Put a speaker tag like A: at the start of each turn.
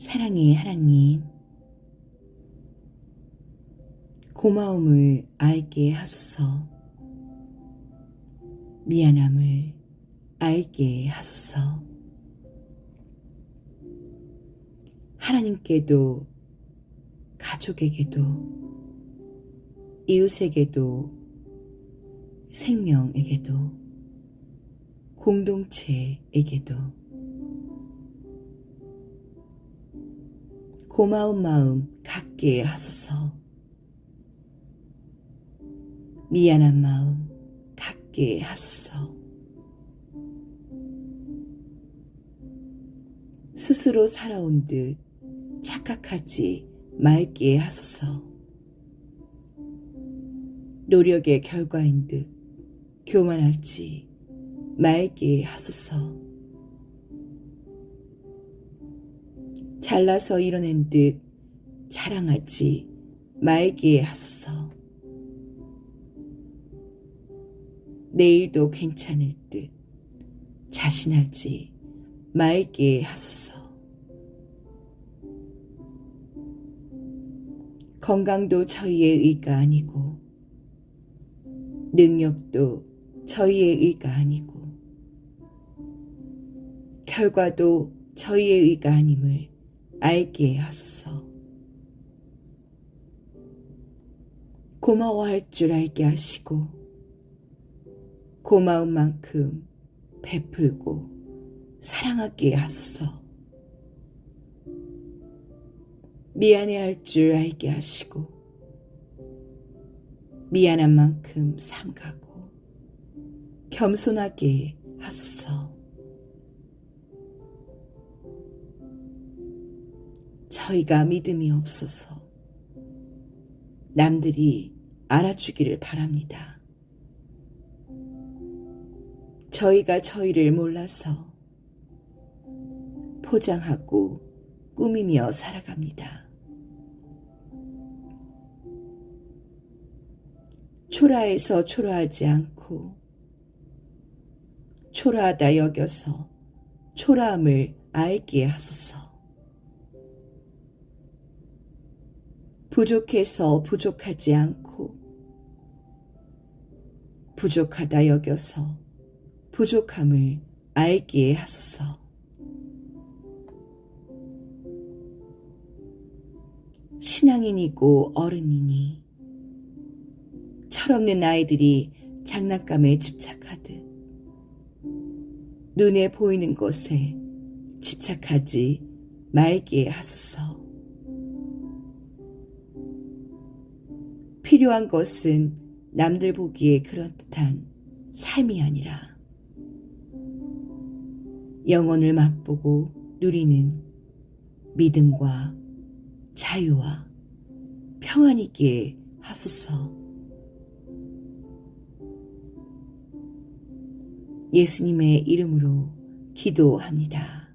A: 사랑의 하나님, 고마움을 알게 하소서, 미안함을 알게 하소서, 하나님께도, 가족에게도, 이웃에게도, 생명에게도, 공동체에게도, 고마운 마음 갖게 하소서. 미안한 마음 갖게 하소서. 스스로 살아온 듯 착각하지 말게 하소서. 노력의 결과인 듯 교만하지 말게 하소서. 잘나서 이뤄낸 듯 자랑하지 말게 하소서. 내일도 괜찮을 듯 자신하지 말게 하소서. 건강도 저희의 의가 아니고, 능력도 저희의 의가 아니고, 결과도 저희의 의가 아님을 알게 하소서. 고마워할 줄 알게 하시고, 고마운 만큼 베풀고 사랑하게 하소서. 미안해할 줄 알게 하시고, 미안한 만큼 삼가고, 겸손하게 하소서. 저희가 믿음이 없어서 남들이 알아주기를 바랍니다. 저희가 저희를 몰라서 포장하고 꾸미며 살아갑니다. 초라해서 초라하지 않고 초라하다 여겨서 초라함을 알게 하소서. 부족해서 부족하지 않고 부족하다 여겨서 부족함을 알게 하소서. 신앙인이고 어른이니 철없는 아이들이 장난감에 집착하듯 눈에 보이는 것에 집착하지 말게 하소서. 필요한 것은 남들 보기에 그렇듯한 삶이 아니라 영혼을 맛보고 누리는 믿음과 자유와 평안이기에 하소서. 예수님의 이름으로 기도합니다.